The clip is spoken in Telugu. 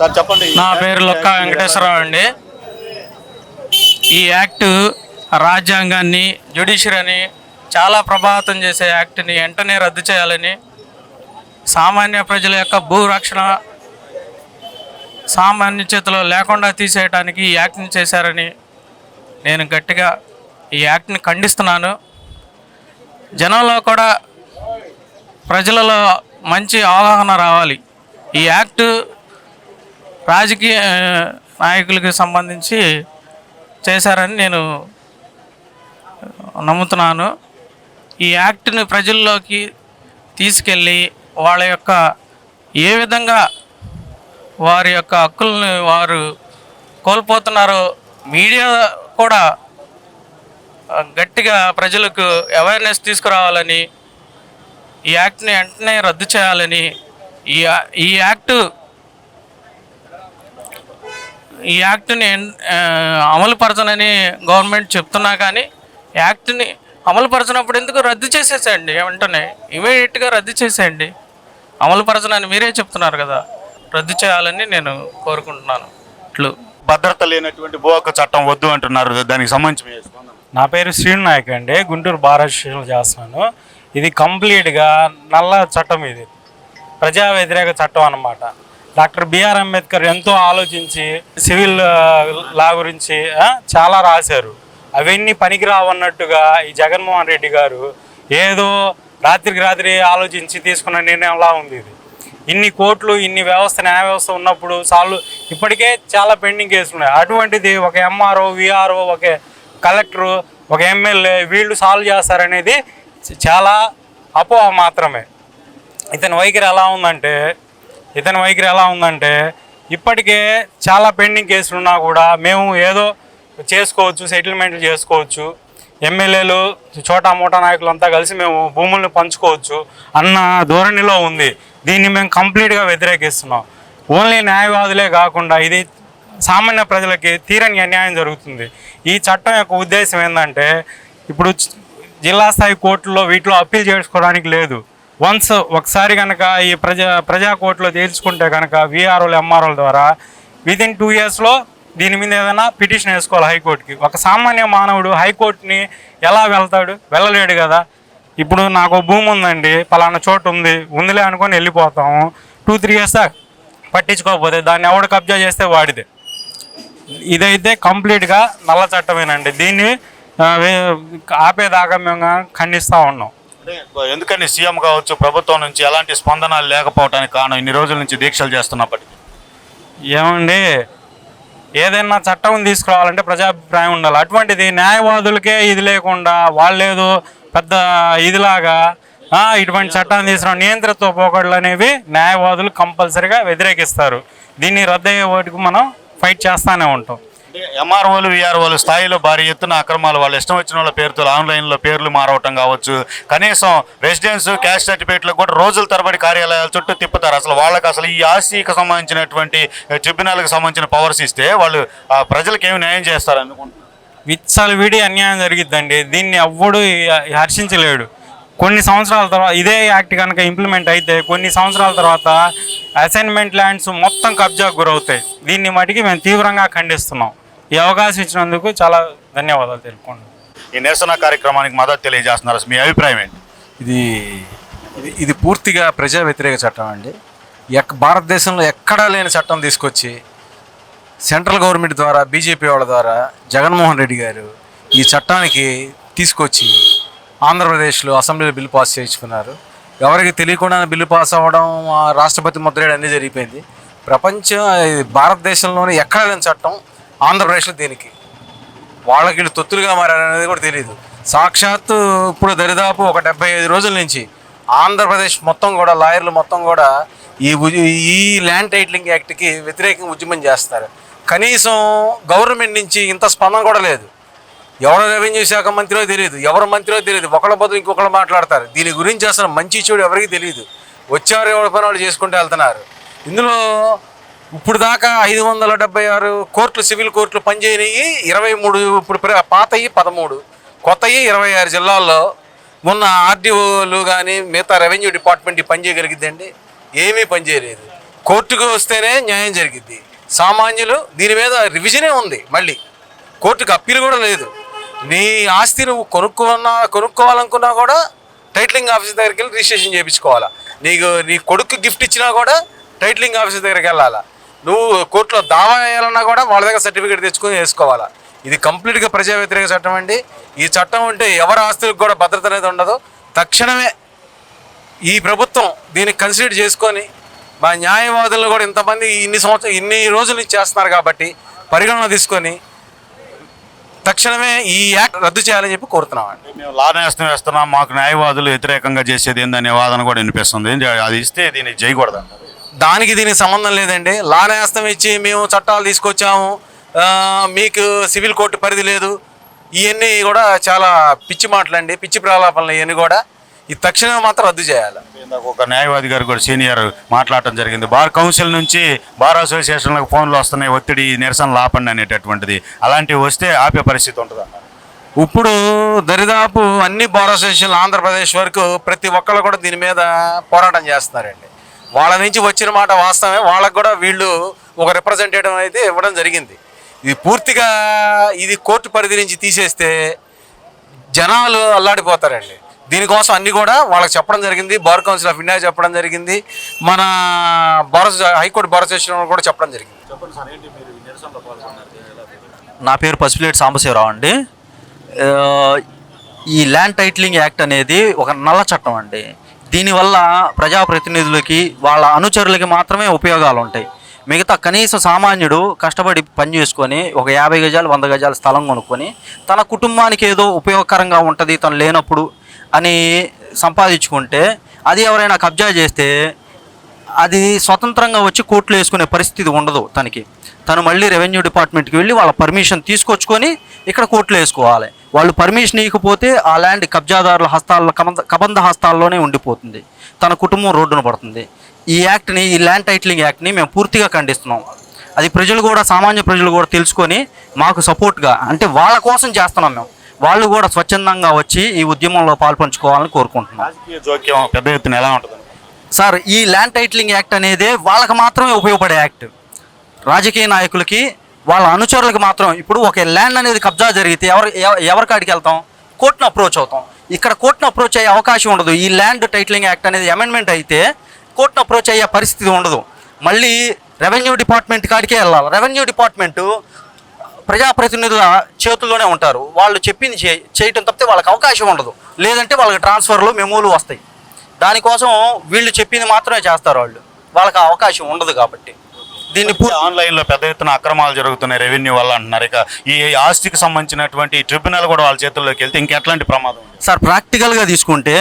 చెప్పండి. నా పేరు లొక్క వెంకటేశ్వరరావు అండి. ఈ యాక్ట్ రాజ్యాంగాన్ని జ్యుడిషియరీని చాలా ప్రభావితం చేసే యాక్ట్ని వెంటనే రద్దు చేయాలని సామాన్య ప్రజల యొక్క భూరక్షణ సామాన్య చేతిలో లేకుండా తీసేయడానికి ఈ యాక్ట్ని చేశారని నేను గట్టిగా ఈ యాక్ట్ని ఖండిస్తున్నాను. జనంలో కూడా ప్రజలలో మంచి అవగాహన రావాలి. ఈ యాక్ట్ రాజకీయ నాయకులకి సంబంధించి చేశారని నేను నమ్ముతున్నాను. ఈ యాక్ట్ని ప్రజల్లోకి తీసుకెళ్ళి వాళ్ళ యొక్క ఏ విధంగా వారి యొక్క హక్కుల్ని వారు కోల్పోతున్నారో మీడియా కూడా గట్టిగా ప్రజలకు అవేర్నెస్ తీసుకురావాలని ఈ యాక్ట్ని వెంటనే రద్దు చేయాలని ఈ యా- ఈ యాక్టు ఈ యాక్ట్ని అమలుపరచనని గవర్నమెంట్ చెప్తున్నా కానీ యాక్ట్ని అమలుపరచినప్పుడు ఎందుకు రద్దు చేసేసేయండి? వెంటనే ఇమీడియట్గా రద్దు చేసేయండి. అమలుపరచనని మీరే చెప్తున్నారు కదా. రద్దు చేయాలని నేను కోరుకుంటున్నాను. ఇట్లు. భద్రత లేనటువంటి భూ హక్కు చట్టం వద్దు అంటున్నారు దానికి సంబంధించి. నా పేరు శ్రీను నాయక్ అండి. గుంటూరు అసోసియేషన్ చేస్తున్నాను. ఇది కంప్లీట్గా నల్ల చట్టం ఇది. ప్రజా వ్యతిరేక చట్టం అన్నమాట. డాక్టర్ బిఆర్ అంబేద్కర్ ఎంతో ఆలోచించి సివిల్ లా గురించి చాలా రాశారు. అవన్నీ పనికిరావు అన్నట్టుగా ఈ జగన్మోహన్ రెడ్డి గారు ఏదో రాత్రికి రాత్రి ఆలోచించి తీసుకున్న నిర్ణయంలా ఉంది ఇది. ఇన్ని కోట్లు ఇన్ని వ్యవస్థ న్యాయ వ్యవస్థ ఉన్నప్పుడు చాలు ఇప్పటికే చాలా పెండింగ్ కేసులు ఉన్నాయి. అటువంటిది ఒక ఎంఆర్ఓ విఆర్ఓ ఒక కలెక్టరు ఒక ఎమ్మెల్యే వీళ్ళు సాల్వ్ చేస్తారనేది చాలా అపోహ మాత్రమే. ఇతని వైఖరి ఎలా ఉందంటే ఇతని వైఖరి ఎలా ఉందంటే ఇప్పటికే చాలా పెండింగ్ కేసులు ఉన్నా కూడా మేము ఏదో చేసుకోవచ్చు సెటిల్మెంట్లు చేసుకోవచ్చు. ఎమ్మెల్యేలు చోటా మోటా నాయకులు అంతా కలిసి మేము భూములను పంచుకోవచ్చు అన్న ధోరణిలో ఉంది. దీన్ని మేము కంప్లీట్గా వ్యతిరేకిస్తున్నాం. ఓన్లీ న్యాయవాదులే కాకుండా ఇది సామాన్య ప్రజలకి తీరని అన్యాయం జరుగుతుంది. ఈ చట్టం యొక్క ఉద్దేశం ఏంటంటే ఇప్పుడు జిల్లా స్థాయి కోర్టులో వీటిలో అప్పీల్ చేసుకోవడానికి లేదు. వన్స్ ఒకసారి కనుక ఈ ప్రజా ప్రజా కోర్టులో తేల్చుకుంటే కనుక విఆర్ఓలు ఎంఆర్ఓల ద్వారా విత్ ఇన్ టూ ఇయర్స్లో దీని మీద ఏదైనా పిటిషన్ వేసుకోవాలి హైకోర్టుకి. ఒక సామాన్య మానవుడు హైకోర్టుని ఎలా వెళ్తాడు? వెళ్ళలేడు కదా. ఇప్పుడు నాకు భూమి ఉందండి పలానా చోటు ఉంది ఉందిలే అనుకొని వెళ్ళిపోతాము. టూ త్రీ ఇయర్స్ పట్టించుకోకపోతే దాన్ని ఎవడు కబ్జా చేస్తే వాడిదే. ఇదైతే కంప్లీట్గా నల్ల చట్టమేనండి దీన్ని ఆపేదాగమ్యంగా ఆపేదాకా మేము ఖండిస్తూ ఉన్నాం. ఎందుకని సీఎం కావచ్చు ప్రభుత్వం నుంచి ఎలాంటి స్పందన లేకపోవటానికి కారణం ఇన్ని రోజుల నుంచి దీక్షలు చేస్తున్నప్పటికీ? ఏమండి ఏదైనా చట్టం తీసుకురావాలంటే ప్రజాభిప్రాయం ఉండాలి. అటువంటిది న్యాయవాదులకే ఇది లేకుండా వాళ్ళేదో పెద్ద ఇదిలాగా ఇటువంటి చట్టాన్ని తీసుకురావడం నియంత్రిత పోకడలు అనేవి న్యాయవాదులు కంపల్సరీగా వ్యతిరేకిస్తారు. దీన్ని రద్దయ్యే వాటికి మనం ఫైట్ చేస్తూనే ఉంటాం. అంటే ఎంఆర్ఓలు విఆర్ఓలు స్థాయిలో భారీ ఎత్తున అక్రమాలు వాళ్ళు ఇష్టం వచ్చిన వాళ్ళ పేరుతో ఆన్లైన్లో పేర్లు మారవటం కావచ్చు. కనీసం రెసిడెన్స్ క్యాష్ సర్టిఫికేట్లకు కూడా రోజుల తరబడి కార్యాలయాల చుట్టూ తిప్పుతారు. అసలు వాళ్ళకి అసలు ఈ ఆస్తికి సంబంధించినటువంటి ట్రిబ్యునల్కి సంబంధించిన పవర్స్ ఇస్తే వాళ్ళు ప్రజలకు ఏమి న్యాయం చేస్తారు అనుకుంటున్నారు? విడి అన్యాయం జరిగిద్దండి. దీన్ని ఎవ్వడు హర్షించలేడు. కొన్ని సంవత్సరాల తర్వాత ఇదే యాక్ట్ కనుక ఇంప్లిమెంట్ అయితే కొన్ని సంవత్సరాల తర్వాత అసైన్మెంట్ ల్యాండ్స్ మొత్తం కబ్జాకు గురవుతాయి. దీన్ని మటుకి మేము తీవ్రంగా ఖండిస్తున్నాం. ఈ అవకాశం ఇచ్చినందుకు చాలా ధన్యవాదాలు తెలుపుకుంటున్నాం ఈ నిరసన కార్యక్రమానికి మద్దతు తెలియజేస్తున్నారు. మీ అభిప్రాయం ఏంటి? ఇది ఇది ఇది పూర్తిగా ప్రజా వ్యతిరేక చట్టం అండి. ఎక్ భారతదేశంలో ఎక్కడా లేని చట్టం తీసుకొచ్చి సెంట్రల్ గవర్నమెంట్ ద్వారా బీజేపీ వాళ్ళ ద్వారా జగన్మోహన్ రెడ్డి గారు ఈ చట్టానికి తీసుకొచ్చి ఆంధ్రప్రదేశ్లో అసెంబ్లీలో బిల్లు పాస్ చేయించుకున్నారు. ఎవరికి తెలియకుండా బిల్లు పాస్ అవ్వడం ఆ రాష్ట్రపతి ముద్రేయడం అన్నీ జరిగిపోయింది. ప్రపంచం భారతదేశంలోనే ఎక్కడ లేని చట్టం ఆంధ్రప్రదేశ్లో దీనికి? వాళ్ళకి వీళ్ళు తొత్తులుగా మారారనేది కూడా తెలియదు సాక్షాత్తు ఇప్పుడు దరిదాపు ఒక డెబ్బై ఐదు రోజుల నుంచి ఆంధ్రప్రదేశ్ మొత్తం కూడా లాయర్లు మొత్తం కూడా ఈ ఈ ల్యాండ్ టైటిలింగ్ యాక్ట్కి వ్యతిరేకంగా ఉద్యమం చేస్తారు. కనీసం గవర్నమెంట్ నుంచి ఇంత స్పందన కూడా లేదు. ఎవరు రెవెన్యూ శాఖ మంత్రిలో తెలియదు ఎవరు మంత్రిలో తెలియదు ఒకళ్ళ బదులు ఇంకొకళ్ళు మాట్లాడతారు. దీని గురించి అసలు మంచి చెడు ఎవరికి తెలియదు వచ్చారు ఎవరి పని వాళ్ళు చేసుకుంటూ వెళ్తున్నారు. ఇందులో ఇప్పుడు దాకా ఐదు వందల డెబ్బై ఆరు కోర్టులు సివిల్ కోర్టులు పనిచేయనివి ఇరవై మూడు ఇప్పుడు ప్ర- పాతయి పదమూడు కొత్తయి ఇరవై ఆరు జిల్లాల్లో మొన్న ఆర్డీఓలు కానీ మిగతా రెవెన్యూ డిపార్ట్మెంట్ పనిచేయగలిగిద్దండి. ఏమీ పనిచేయలేదు. కోర్టుకు వస్తేనే న్యాయం జరిగిద్ది. సామాన్యులు దీని మీద రివిజనే ఉంది మళ్ళీ. కోర్టుకు అప్పీల్ కూడా లేదు. నీ ఆస్తి నువ్వు కొనుక్కున్నా కొనుక్కోవాలనుకున్నా కూడా టైటిలింగ్ ఆఫీస్ దగ్గరికి వెళ్ళి రిజిస్ట్రేషన్ చేయించుకోవాలా. నీకు నీ కొడుకు గిఫ్ట్ ఇచ్చినా కూడా టైటిలింగ్ ఆఫీస్ దగ్గరికి వెళ్ళాలా. నువ్వు కోర్టులో దావా వేయాలన్నా కూడా వాళ్ళ దగ్గర సర్టిఫికేట్ తెచ్చుకొని వేసుకోవాలా? ఇది కంప్లీట్గా ప్రజా వ్యతిరేక చట్టం అండి. ఈ చట్టం ఉంటే ఎవరి ఆస్తులకు కూడా భద్రత అనేది ఉండదు. తక్షణమే ఈ ప్రభుత్వం దీన్ని కన్సిడర్ చేసుకొని మా న్యాయవాదులను కూడా ఇంతమంది ఇన్ని సంవత్సరం ఇన్ని రోజులు చేస్తున్నారు కాబట్టి పరిగణన తీసుకొని తక్షణమే ఈ యాక్ట్ రద్దు చేయాలని చెప్పి కోరుతున్నామండి మేము లా నేస్తం వేస్తున్నాం. మాకు న్యాయవాదులు వ్యతిరేకంగా చేసేది ఏందనే వాదన కూడా వినిపిస్తుంది. అది ఇస్తే దీన్ని చేయకూడదు అంటారు దానికి దీనికి సంబంధం లేదండి. లా నేస్తం ఇచ్చి మేము చట్టాలు తీసుకొచ్చాము. మీకు సివిల్ కోర్టు పరిధి లేదు. ఇవన్నీ కూడా చాలా పిచ్చి మాటలండి. పిచ్చి ప్రలాపనలు ఇవన్నీ కూడా. ఈ తక్షణమే మాత్రం రద్దు చేయాలి. ఒక న్యాయవాది గారు కూడా సీనియర్ మాట్లాడటం జరిగింది. బార్ కౌన్సిల్ నుంచి బార్ అసోసియేషన్లకు ఫోన్లు వస్తున్నాయి. ఒత్తిడి నిరసనలు ఆపండి అనేటటువంటిది. అలాంటివి వస్తే ఆపే పరిస్థితి ఉంటుంది? ఇప్పుడు దరిదాపు అన్ని బార్ అసోసియేషన్లు ఆంధ్రప్రదేశ్ వరకు ప్రతి ఒక్కళ్ళు కూడా దీని మీద పోరాటం చేస్తున్నారండి. వాళ్ళ నుంచి వచ్చిన మాట వాస్తవమే. వాళ్ళకు కూడా వీళ్ళు ఒక రిప్రజెంటేటివ్ అయితే ఇవ్వడం జరిగింది. ఇది పూర్తిగా ఇది కోర్టు పరిధి నుంచి తీసేస్తే జనాలు అల్లాడిపోతారండి. దీనికోసం అన్ని కూడా వాళ్ళకి చెప్పడం జరిగింది. బార్ కౌన్సిల్ ఆఫ్ ఇండియా చెప్పడం జరిగింది. మన బార్ హైకోర్టు బార్ అసోసియేషన్ కూడా చెప్పడం జరిగింది. నా పేరు పసిపిలేటి సాంబశివరావు అండి. ఈ ల్యాండ్ టైటిలింగ్ యాక్ట్ అనేది ఒక నల్ల చట్టం అండి. దీనివల్ల ప్రజాప్రతినిధులకి వాళ్ళ అనుచరులకి మాత్రమే ఉపయోగాలు ఉంటాయి మిగతా కనీస సామాన్యుడు కష్టపడి పని చేసుకొని ఒక యాభై గజాలు వంద గజాలు స్థలం కొనుక్కొని తన కుటుంబానికి ఏదో ఉపయోగకరంగా ఉంటుంది తను లేనప్పుడు అని సంపాదించుకుంటే అది ఎవరైనా కబ్జా చేస్తే అది స్వతంత్రంగా వచ్చి కోర్టులో వేసుకునే పరిస్థితి ఉండదు తనకి. తను మళ్ళీ రెవెన్యూ డిపార్ట్మెంట్కి వెళ్ళి వాళ్ళ పర్మిషన్ తీసుకొచ్చుకొని ఇక్కడ కోర్టులో వేసుకోవాలి. వాళ్ళు పర్మిషన్ ఇవ్వకపోతే ఆ ల్యాండ్ కబ్జాదారుల హస్తాల్లో కబంధ కబంధ హస్తాల్లోనే ఉండిపోతుంది. తన కుటుంబం రోడ్డున పడుతుంది. ఈ యాక్ట్ని ఈ ల్యాండ్ టైటిలింగ్ యాక్ట్ని మేము పూర్తిగా ఖండిస్తున్నాం. అది ప్రజలు కూడా సామాన్య ప్రజలు కూడా తెలుసుకొని మాకు సపోర్ట్గా అంటే వాళ్ళ కోసం చేస్తున్నాం మేము. వాళ్ళు కూడా స్వచ్ఛందంగా వచ్చి ఈ ఉద్యమంలో పాల్పంచుకోవాలని కోరుకుంటున్నాం. జోక్యం పెద్ద ఎత్తున ఎలా ఉంటుంది సార్ ఈ ల్యాండ్ టైటిలింగ్ యాక్ట్ అనేది వాళ్ళకి మాత్రమే ఉపయోగపడే యాక్ట్. రాజకీయ నాయకులకి వాళ్ళ అనుచరులకు మాత్రం ఇప్పుడు ఒక ల్యాండ్ అనేది కబ్జా జరిగితే ఎవరు ఎవ- ఎవరి కాడికి వెళ్తాం? కోర్టును అప్రోచ్ అవుతాం. ఇక్కడ కోర్టును అప్రోచ్ అయ్యే అవకాశం ఉండదు. ఈ ల్యాండ్ టైటిలింగ్ యాక్ట్ అనేది అమెండ్మెంట్ అయితే కోర్టును అప్రోచ్ అయ్యే పరిస్థితి ఉండదు. మళ్ళీ రెవెన్యూ డిపార్ట్మెంట్ కాడికే వెళ్ళాలి. రెవెన్యూ డిపార్ట్మెంటు ప్రజాప్రతినిధుల చేతుల్లోనే ఉంటారు. వాళ్ళు చెప్పింది చేయటం తప్పితే వాళ్ళకి అవకాశం ఉండదు. లేదంటే వాళ్ళకి ట్రాన్స్ఫర్లు మెమోలు వస్తాయి. దానికోసం వీళ్ళు చెప్పింది మాత్రమే చేస్తారు వాళ్ళు. వాళ్ళకి అవకాశం ఉండదు కాబట్టి. దీన్ని ఆన్లైన్లో పెద్ద ఎత్తున అక్రమాలు జరుగుతున్నాయి రెవెన్యూ వల్ల అంటున్నారు. ఇక ఈ ఆస్తికి సంబంధించినటువంటి ట్రిబ్యునల్ కూడా వాళ్ళ చేతుల్లోకి వెళ్తే ఇంకెట్లాంటి ప్రమాదం? సార్ ప్రాక్టికల్గా తీసుకుంటే